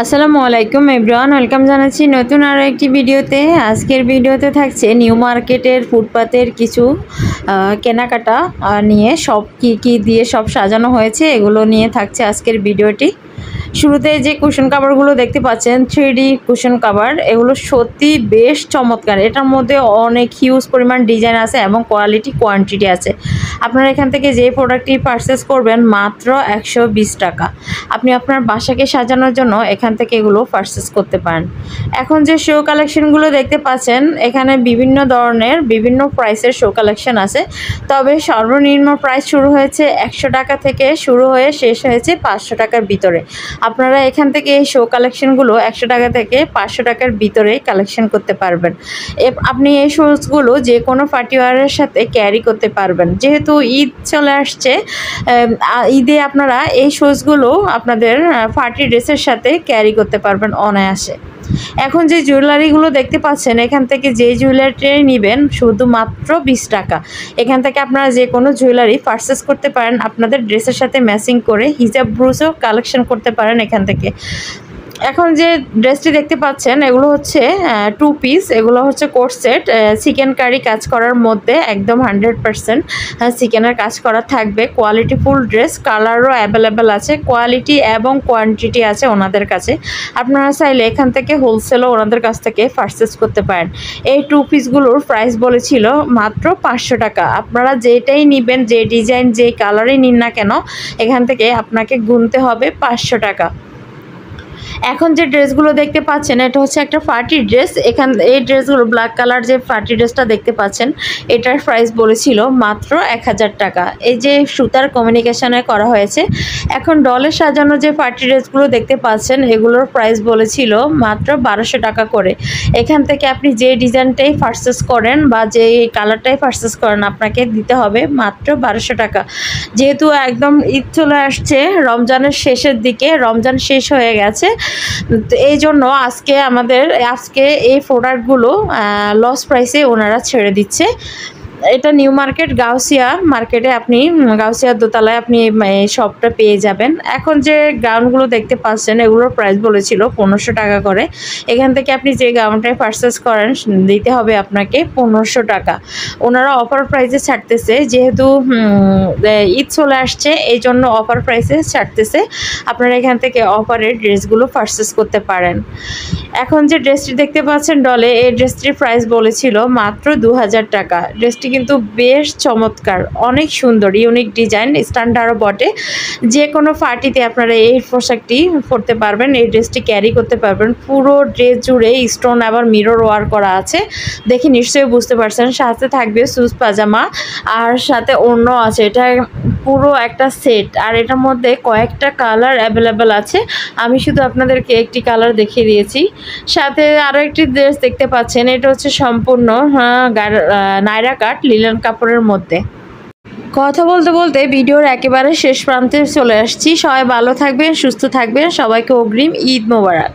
আসসালামু আলাইকুম এব্রান ওয়েলকাম জানাচ্ছি নতুন আরও একটি ভিডিওতে। আজকের ভিডিওতে থাকছে নিউ মার্কেটের ফুটপাতের কিছু কেনাকাটা নিয়ে সব কি কি দিয়ে সব সাজানো হয়েছে, এগুলো নিয়ে থাকছে আজকের ভিডিওটি। শুরুতে যে কুশন কাভারগুলো দেখতে পাচ্ছেন থ্রি কুশন কাভার এগুলো সত্যি বেশ চমৎকার। এটার মধ্যে অনেক হিউজ পরিমাণ ডিজাইন আছে এবং কোয়ালিটি কোয়ান্টিটি আছে। আপনারা এখান থেকে যে প্রোডাক্টটি পারচেস করবেন মাত্র একশো বিশ টাকা। আপনি আপনার বাসাকে সাজানোর জন্য এখান থেকে এগুলো পারচেস করতে পারেন। এখন যে শো কালেকশনগুলো দেখতে পাচ্ছেন, এখানে বিভিন্ন ধরনের বিভিন্ন প্রাইসের শো কালেকশন আছে। তবে সর্বনিম্ন প্রাইস শুরু হয়েছে একশো টাকা থেকে শুরু হয়ে শেষ হয়েছে পাঁচশো টাকার ভিতরে। আপনারা এখান থেকে এই শো কালেকশনগুলো একশো টাকা থেকে পাঁচশো টাকার ভিতরে কালেকশন করতে পারবেন। আপনি এই শোসগুলো যে কোনো পার্টিওয়ারের সাথে ক্যারি করতে পারবেন। যেহেতু ঈদ চলে আসছে ঈদে আপনারা এই শোসগুলো আপনাদের পার্টি ড্রেসের সাথে ক্যারি করতে পারবেন অনায়াসে। এখন যে জুয়েলারিগুলো দেখতে পাচ্ছেন, এখান থেকে যে জুয়েলারিটাই নেবেন শুধুমাত্র বিশ টাকা। এখান থেকে আপনারা যে কোনো জুয়েলারি পারচেস করতে পারেন, আপনাদের ড্রেসের সাথে ম্যাচিং করে হিজাব ব্রুজও কালেকশন করতে পারেন এখান থেকে। এখন যে ড্রেসটি দেখতে পাচ্ছেন, এগুলো হচ্ছে টু পিস এগুলো হচ্ছে কোর্স সেট চিকেন কারি কাজ করার মধ্যে একদম হান্ড্রেড পারসেন্ট চিকেনের কাজ করা থাকবে। কোয়ালিটি ফুল ড্রেস কালারও অ্যাভেলেবেল আছে। কোয়ালিটি এবং কোয়ান্টিটি আছে ওনাদের কাছে। আপনারা চাইলে এখান থেকে হোলসেলও ওনাদের কাছ থেকে পারচেস করতে পারেন। এই টু পিসগুলোর প্রাইস বলেছিল মাত্র পাঁচশো টাকা। আপনারা যেটাই নেবেন, যে ডিজাইন যে কালারই নিন না কেন, এখান থেকে আপনাকে গুনতে হবে পাঁচশো টাকা। এখন যে ড্রেসগুলো দেখতে পাচ্ছেন, এটা হচ্ছে একটা ফার্টি ড্রেস। এখান, এই ড্রেসগুলো ব্ল্যাক কালার যে পার্টি ড্রেসটা দেখতে পাচ্ছেন, এটার প্রাইস বলেছিল মাত্র এক হাজার টাকা। এই যে সুতার কমিউনিকেশনে করা হয়েছে, এখন ডলে সাজানো যে পার্টি ড্রেসগুলো দেখতে পাচ্ছেন, এগুলোর প্রাইস বলেছিল মাত্র বারোশো টাকা করে। এখান থেকে আপনি যে ডিজাইনটাই পারচেস করেন বা যে কালারটাই পারচেস করেন, আপনাকে দিতে হবে মাত্র বারোশো টাকা। যেহেতু একদম ঈদ চলে আসছে, রমজানের শেষের দিকে, রমজান শেষ হয়ে গেছে তো এই জন্য আজকে আমাদের আজকে এই প্রোডাক্টগুলো লস প্রাইসে ওনারা ছেড়ে দিচ্ছে। এটা নিউ মার্কেট, গাউসিয়া মার্কেটে আপনি গাউসিয়া দোতলায় আপনি শপটা পেয়ে যাবেন। এখন যে গাউনগুলো দেখতে পাচ্ছেন, এগুলোর প্রাইস বলেছিল পনেরোশো টাকা করে। এখান থেকে আপনি যে গাউনটাই পারচেস করেন, দিতে হবে আপনাকে পনেরোশো টাকা। ওনারা অফার প্রাইসে ছাড়তেছে, যেহেতু ঈদ চলে আসছে, এই জন্য অফার প্রাইসে ছাড়তেছে। আপনারা এখান থেকে অফারের ড্রেসগুলো পারচেস করতে পারেন। এখন যে ড্রেসটি দেখতে পাচ্ছেন ডলে এই ড্রেসটির প্রাইস বলেছিল মাত্র দু হাজার টাকা। ড্রেসটি কিন্তু বেশ চমৎকার, অনেক সুন্দর ইউনিক ডিজাইন স্ট্যান্ডার্ডও বটে। যে কোনো পার্টিতে আপনারা এই পোশাকটি পরতে পারবেন, এই ড্রেসটি ক্যারি করতে পারবেন। পুরো ড্রেস জুড়ে স্টোন আবার মিরর ওয়ার করা আছে। দেখে নিশ্চয়ই বুঝতে পারছেন, সাথে থাকবে সুজ পাজামা আর সাথে অন্য আছে। এটা পুরো একটা সেট আর এটার মধ্যে কয়েকটা কালার অ্যাভেলেবেল আছে। আমি শুধু আপনাদেরকে একটি কালার দেখিয়ে দিয়েছি। সাথে আরও একটি ড্রেস দেখতে পাচ্ছেন এটা হচ্ছে সম্পূর্ণ হ্যাঁ, নায়রা কাট লিলেন কাপড়ের মধ্যে। কথা বলতে বলতে ভিডিওর একেবারে শেষ প্রান্তে চলে আসছি। সবাই ভালো থাকবেন সুস্থ থাকবেন। সবাইকে অগ্রিম ঈদ মোবারক।